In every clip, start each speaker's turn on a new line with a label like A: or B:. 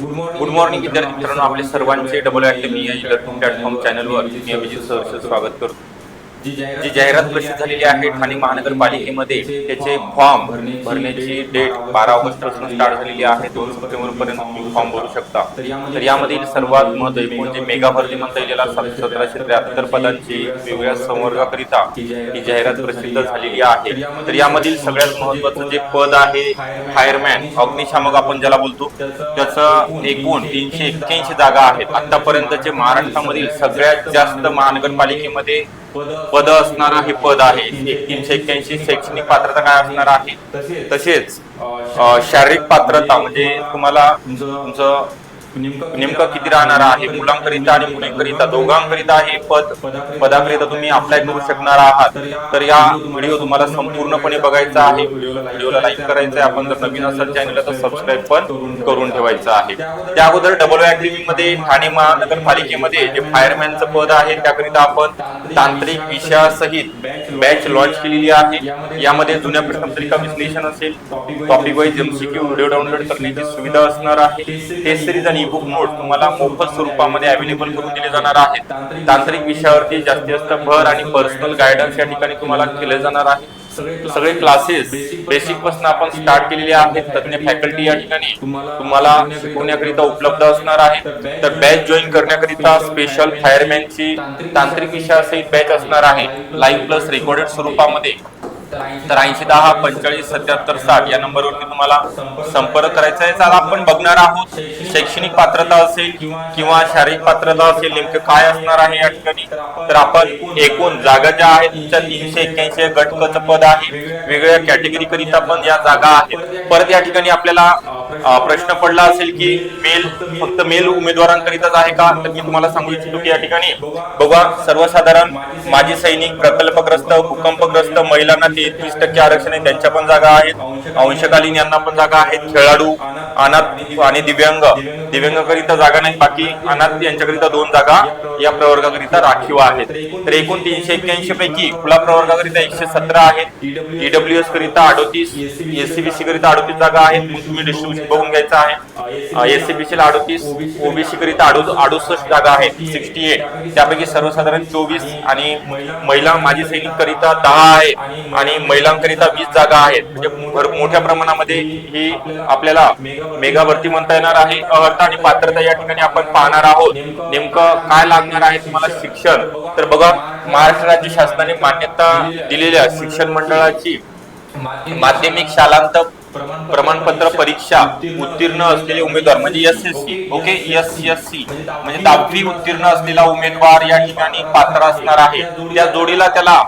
A: Good morning विद्यार्थी मित्रांनो. आपले सर्वांचे डबल अकॅडमी या इलेक्ट्रॉनिक प्लॅटफॉर्म चॅनलवर मी अभिजित सहर्ष स्वागत करतो. जी जाहिरात प्रसिद्ध झालेली आहे ठाणे महानगरपालिकेमध्ये त्याचे फॉर्म भरण्याची डेट बारा ऑगस्टपासून स्टार्ट झालेली आहे. दोन सप्टेंबर पर्यंत तुम्ही फॉर्म भरू शकता. तर यामधील सर्वात महत्त्वाची म्हणजे मेगा भरती म्हणता येईल सतराशे त्र्याहत्तर पदांची वेगवेगळ्या संवर्गाकरिता ही जाहिरात प्रसिद्ध झालेली आहे. तर यामधील सगळ्यात महत्त्वाचं जे पद आहे फायरमॅन अग्निशामक आपण ज्याला बोलतो त्याचं एकूण तीनशे एक्क्याऐंशी जागा आहेत. आतापर्यंतचे महाराष्ट्रामधील सगळ्यात जास्त महानगरपालिकेमध्ये पद असणारं हे पद आहे. तीनशे एक्क्याऐंशी शैक्षणिक पात्रता काय असणार आहे? तसेच. शारीरिक पात्रता म्हणजे तुम्हाला तुमचं नेमकं किती राहणार आहे? मुलांकरिता आणि मुलींकरिता दोघांकरिता हे पद पदाकरिता तुम्ही अप्लाय करू शकणार आहात. तर या व्हिडिओ तुम्हाला संपूर्णपणे बघायचा आहे. व्हिडिओला लाईक करायचं आहे आपण जर नवीन असाल चॅनलला तर सबस्क्राईब पण करून ठेवायचं आहे. त्या अगोदर डबल अकॅडमी मध्ये ठाणे महानगरपालिकेमध्ये जे फायरमॅनचं पद आहे त्याकरिता आपण तांत्रिक विषयासहित बॅच लॉन्च केलेली आहे. यामध्ये जुन्या प्रश्नपत्रिका विश्लेषण असेल. Topic wise MCQ video download करण्याची सुविधा असणार आहे. टेस्ट सिरीज आणि बुक नोट तुम्हाला मोफत स्वरूपामध्ये अवेलेबल करून दिले जाणार आहेत तांत्रिक विषयावरती जास्तीत जास्त भर आणि पर्सनल गायडन्स या ठिकाणी तुम्हाला केले जाणार आहे. सगळे क्लासेस बेसिकपासून आपण स्टार्ट केलेले आहेत. तज्ञ फॅकल्टी या ठिकाणी तुम्हाला शिकवण्याकरिता उपलब्ध असणार आहे. तर बॅच जॉईन करण्याकरिता स्पेशल फायरमॅनची तांत्रिक विषयासहित बॅच असणार आहे. लाईव्ह प्लस रेकॉर्डेड स्वरूपामध्ये. तर ऐंशी दहा पंचेचाळीस सत्याहत्तर साठ या नंबरवरती तुम्हाला संपर्क करायचा आहे. तर आपण बघणार आहोत शैक्षणिक पात्रता असेल किंवा शारीरिक पात्रता असेल नेमकं काय असणार आहे या ठिकाणी. तर आपण एकूण जागा ज्या आहेत तुमच्या तीनशे एक्क्याऐंशी गटकचं पद आहे. वेगवेगळ्या कॅटेगरी करीता पण या जागा आहेत. परत या ठिकाणी आपल्याला प्रश्न पडला असेल की मेल फक्त मेल उमेदवारांकरिताच आहे का? तर मी तुम्हाला सांगू इच्छितो की या ठिकाणी बघा सर्वसाधारण माजी सैनिक प्रकल्पग्रस्त भूकंपग्रस्त महिलांना तेहतीस टक्के आरक्षण आहे त्यांच्या पण जागा आहेत. अंशकालीन यांना पण जागा आहेत. खेळाडू अनाथ आणि दिव्यांग. दिव्यांगाकरिता जागा नाही बाकी अनाथ यांच्याकरिता दोन जागा या प्रवर्गाकरिता राखीव आहेत. तर एकूण तीनशे एक्क्याऐंशी पैकी खुला प्रवर्गाकरिता एकशे सतरा आहेत. ईडब्ल्यू एस करिता अडोतीस एससीबीसी करिता अडोतीस जागा आहेत. तुम्ही डिस्ट्रीब्युशन बघून घ्यायचा. आहे. एससीबीसी ला अडतीस ओबीसी करिता अडुसष्ट जागा आहेत सिक्स्टी एट त्यापैकी सर्वसाधारण चोवीस आणि महिला माजी सैनिक करिता दहा आहे आणि महिलांकरिता वीस जागा आहेत. म्हणजे मोठ्या प्रमाणामध्ये ही आपल्याला मेगा भरती म्हणता येणार आहे. अर्थ आणि पात्रता या ठिकाणी आपण पाहणार आहोत. नेमकं काय लागणार आहे तुम्हाला शिक्षण? तर बघा महाराष्ट्र राज्य शासनाने मान्यता दिलेल्या शिक्षण मंडळाची माध्यमिक शालांत प्रमाणपत्र परीक्षा उत्तीर्ण असलेले उमेदवार म्हणजे S S C okay S S C म्हणजे दहावी उत्तीर्ण असलेला उमेदवार या ठिकाणी पात्र असणार आहे. त्या जोडीला त्याला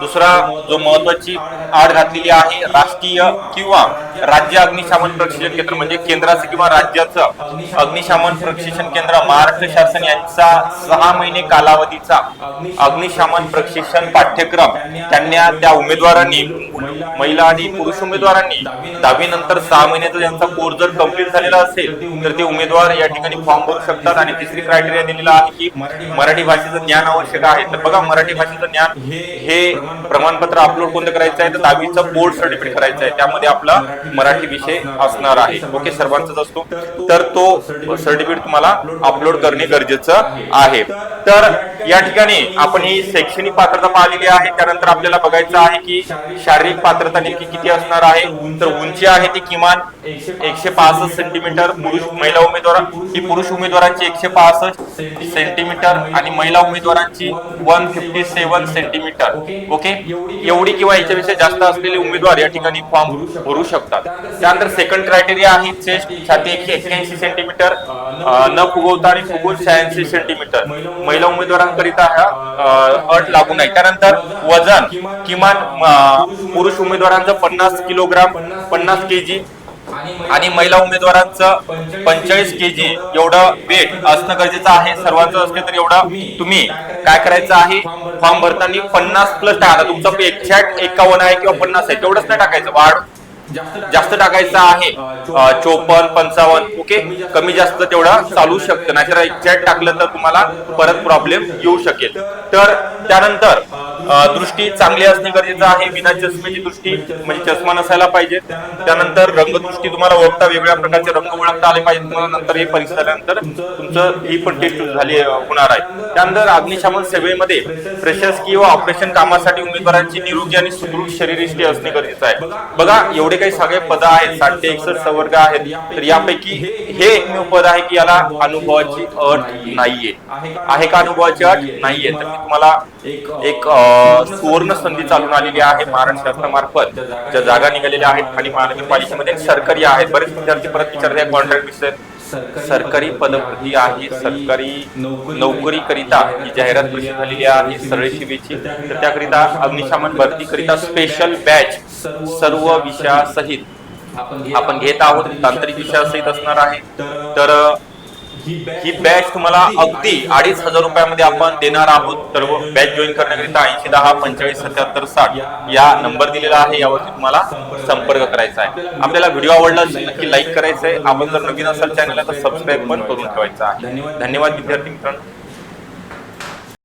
A: दुसरा जो महत्वाची आड घातलेली आहे राष्ट्रीय किंवा राज्य अग्निशामन प्रशिक्षण केंद्र म्हणजे केंद्राचं किंवा राज्याचं अग्निशामन प्रशिक्षण केंद्र महाराष्ट्र शासन यांचा सहा महिने कालावधीचा अग्निशामन प्रशिक्षण पाठ्यक्रम त्यांना त्या उमेदवारांनी महिला आणि पुरुष उमेदवारांनी दहावीनंतर सहा महिन्याचा त्यांचा कोर्स जर कंप्लीट झालेला असेल तर ते उमेदवार या ठिकाणी फॉर्म भरू शकतात. आणि तिसरी क्रायटेरिया दिलेला आहे की मराठी भाषेचं ज्ञान आवश्यक आहे. तर बघा मराठी भाषेचं ज्ञान हे प्रमाणपत्र अपलोड कोणतं करायचं आहे? तर दहावीचं बोर्ड सर्टिफिकेट करायचं आहे. त्यामध्ये आपला मराठी विषय असणार आहे. ओके सर्वांचाच असतो. तर तो सर्टिफिकेट तुम्हाला अपलोड करणे गरजेचं आहे. तर या ठिकाणी आपण ही शैक्षणिक पात्रता पाहिलेली आहे. त्यानंतर आपल्याला बघायचं आहे की शारीरिक पात्रता नेमकी किती असणार आहे? तर उंची जी आहे ती किमान एकशे पासष्ट सेंटीमीटर पुरुष महिला उमेदवार ही पुरुष उमेदवारांची एकशे पासष्ट सेंटीमीटर आणि महिला उमेदवारांची one fifty seven centimetre okay एवढी किंवा याच्यापेक्षा जास्त असलेले उमेदवार या ठिकाणी फॉर्म भरू शकतात. त्यानंतर सेकंड क्रायटेरिया आहे चेस्ट छाती एकशे एक्क्याऐंशी सेंटीमीटर न फुगवता आणि फुगवून शहाऐंशी सेंटीमीटर महिला उमेदवारांकरिता हा अट लागू नाही. त्यानंतर वजन किमान पुरुष उमेदवारांचं पन्नास किलोग्राम पन्नास केजी आणि महिला उमेदवारांचं पंचेचाळीस के जी एवढं वेट असणं गरजेचं आहे. सर्वांचं असले तर एवढं तुम्ही काय करायचं आहे? फॉर्म भरताना पन्नास प्लस टाका. तुमचं एक्झॅक्ट एकावन्न आहे किंवा पन्नास आहे तेवढंच नाही टाकायचं. वाढ जास्त टाकायचं आहे. चोपन्न पंचावन्न ओके. कमी जास्त तेवढा चालू शकतं. नाहीतर एक्झॅक्ट टाकलं तर तुम्हाला परत प्रॉब्लेम येऊ शकेल. तर त्यानंतर दृष्टी चांगली असणे गरजेचं आहे. विना चष्मेची दृष्टी म्हणजे चष्मा नसायला पाहिजे. त्यानंतर रंगदृष्टी तुम्हाला ओळखता वेगवेगळ्या प्रकारचे रंग ओळखता आले पाहिजे तुम्हाला नंतर हे परीक्षा झाल्यानंतर तुमचं ही पण टेस्ट झाली होणार आहे. त्यानंतर अग्निशमन सेवेमध्ये प्रशासकीय व ऑपरेशन कामासाठी उमेदवारांची निरोगी आणि सुदृढ शरीरयष्टी असणे गरजेचं आहे. बघा एवढे काही सगळे पद आहेत साठ ते एकसष्ट संवर्ग आहेत तर यापैकी हे एकमेव पद आहे की याला अनुभवाची अट नाहीये. आहे का अनुभवाची अट? नाहीये. तर मी तुम्हाला एक सुवर्ण संधी चालून आलेली आहे महाराष्ट्र शासनामार्फत ज्या जागा निघालेल्या आहेत ठाणे महानगरपालिकेमध्ये सरकारी आहेत. बरेच विद्यार्थी परत विचारते कॉन्ट्रॅक्ट विषय सरकारी पदभरती आहे सरकारी नोकरी करिता ही जाहिरात प्रसिद्ध झालेली आहे सरळ सेवेची तर त्याकरिता अग्निशमन भरती करिता स्पेशल बॅच सर्व विषयासहित. आपण घेत आहोत तांत्रिक विषयासहित असणार आहे. तर ही बॅच तुम्हाला अगदी अडीच हजार रुपयामध्ये आपण देणार आहोत. तर बॅच जॉईन करण्याकरिता ऐंशी दहा पंचेचाळीस सत्याहत्तर साठ या नंबर दिलेला आहे. यावरती तुम्हाला संपर्क करायचा आहे. आपल्याला व्हिडिओ आवडला नक्की लाईक करायचं आहे. आपण जर नवीन असाल चॅनलला तर सबस्क्राईब पण करून ठेवायचं. आहे. धन्यवाद विद्यार्थी मित्रांनो.